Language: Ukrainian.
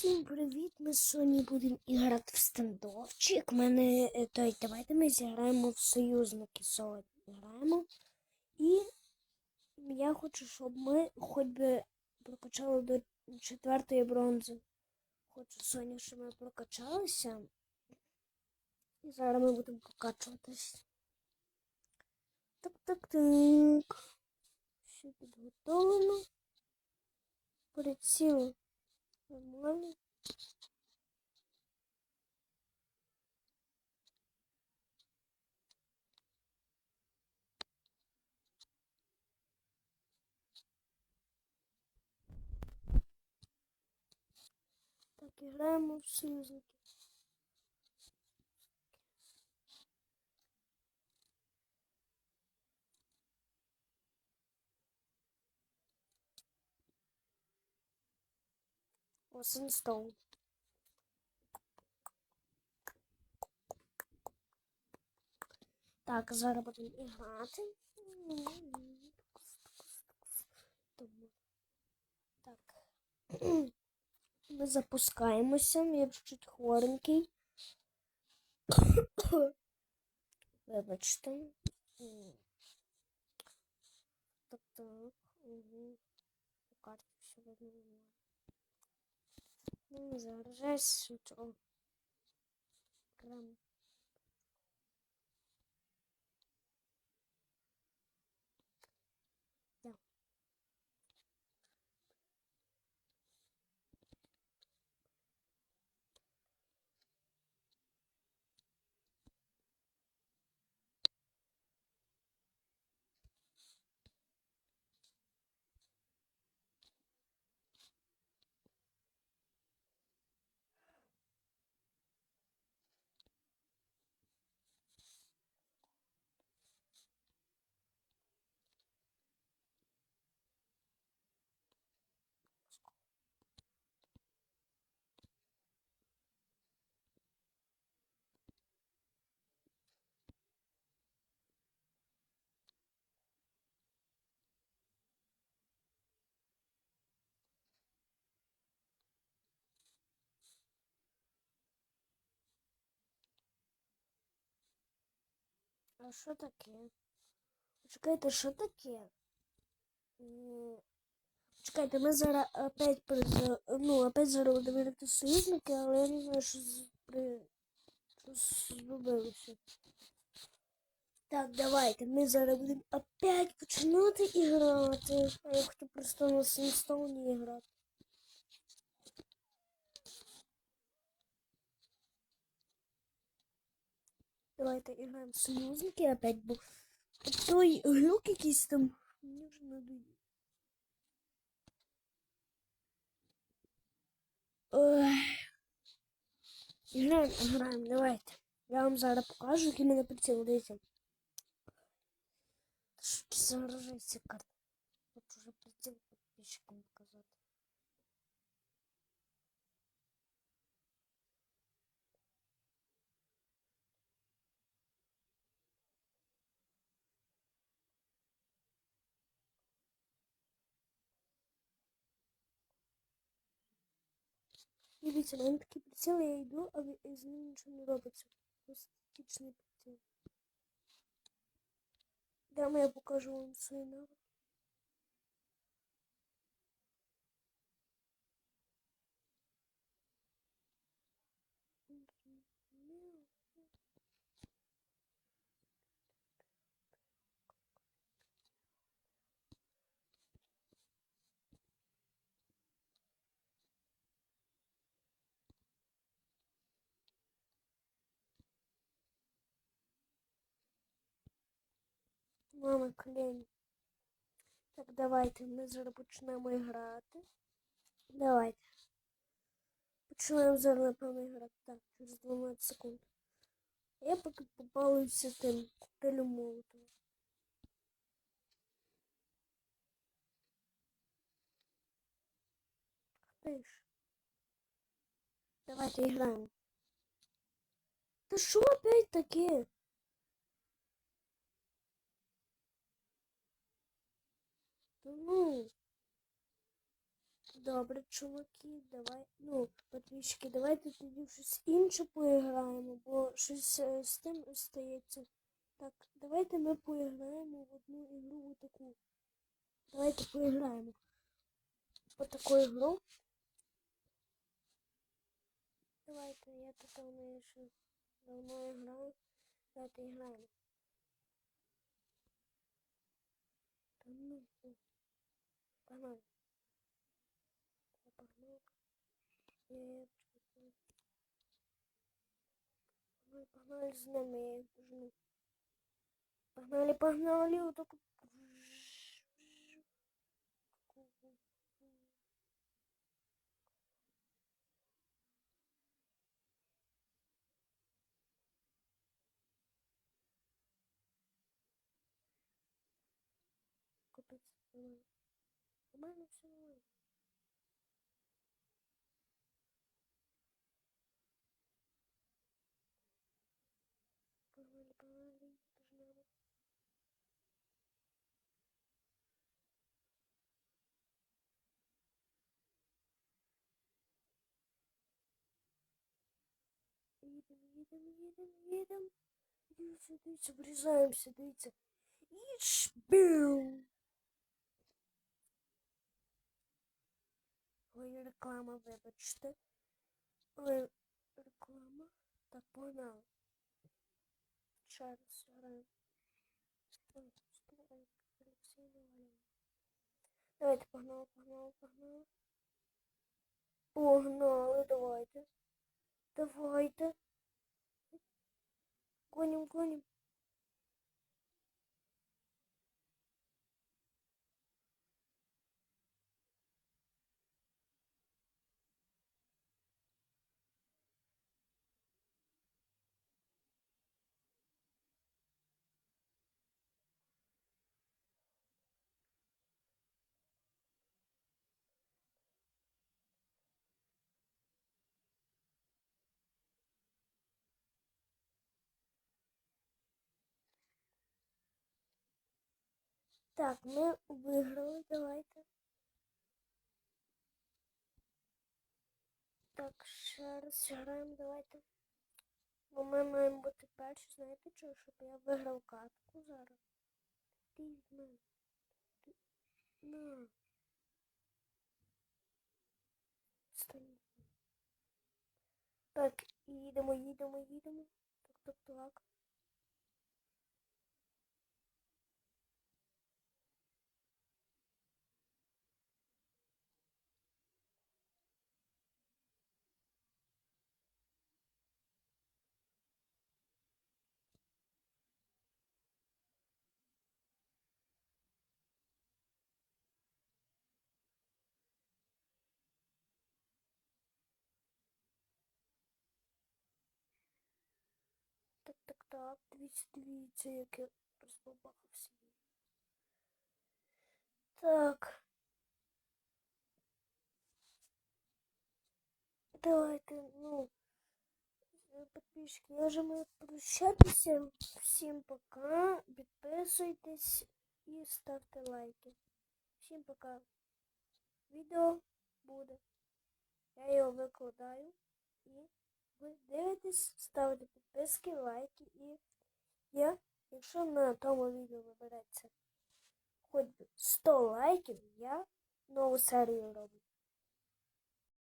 Всім привіт! Ми сьогодні будемо грати в стендовчик. Мене е, той, давайте ми зіграємо в союзники сьогодні граємо. І я хочу, щоб ми хоч би прокачали до четвертої бронзи. Хочу сьогодні, щоб ми прокачалися. І зараз ми будемо прокачуватись. Так, так, так. Все підготовлено. Приціл. Нормально. Так, играем в союзники. Осенстоун. Так, зараз будемо грати. Так. Ми запускаємося, я чуть хворенький. Вибачте. Так, так. Угу. Карті все видно. Ну, зараз що. А що таке? Чекайте, що таке? Чекайте, ми зараз опять приз... ну, опять зараз будемо союзники, але я не знаю, що при... зробилося. Так, давайте, ми зараз будемо опять починати і. А я хочу просто на Сінстоуні грати. Давайте играем в союзники опять, бо той глюк якийсь там мені вже надоїв. Ой. Играем, играем, давайте. Я вам зараз покажу, який мене приціл, дивіться. Що загружається карта? Хочу вже приціл підписчикам Дивіться, в мене такий приціл, я йду, а з ним нічого не робиться. Статичний приціл. Дам я покажу вам свої навики. Мама клень. Так, давайте ми зараз почнемо грати. Давайте. Починаємо зараз, напевно, грати. Так, через 12 секунд. Я поки попалився тим коктейлем молотом. Ти. Давайте граємо. Та що опять таке? Ну. Добре, чуваки, давай. Ну, підписчики, давайте тоді в щось інше поіграємо, бо щось е, з тим стається. Так, давайте ми поіграємо в одну ігру таку. Давайте поіграємо. В таку ігру. Давайте, я тут давно ще давно граю. Давайте граємо. Та ну, ну. погнали. Я погнал. Я чекаю. Погнали, погнали з ними, я їх дожну. Погнали, погнали, вот так. Капец, нормально. Нормально все нормально. Погнали, погнали, погнали. Їдем, їдем, їдем, їдем. Дивіться, дивіться, врізаємося, дивіться. І шбіу. Ой, реклама, вибачте. Ой, реклама. Так, погнали. Ще раз граємо. Давайте, погнали, погнали, погнали. Погнали, давайте. Давайте. Гоним, гоним. Так, ми виграли, давайте. Так, ще раз граємо, давайте. Бо ми маємо бути перші, знаєте чого, щоб я виграв катку зараз. Ти мене. Ти... На. Стань. Так, їдемо, їдемо, їдемо. Так, так, так. Так. Дивіться, дивіться, як я розбабахався. Так. Давайте, ну, подписчики, я вже маю прощатися. Всім пока. Підписуйтесь і ставте лайки. Всім пока. Відео буде. Я його викладаю. І ви дивитесь, ставите підписки, лайки і я, якщо на тому відео вибереться хоч би 100 лайків, я нову серію роблю.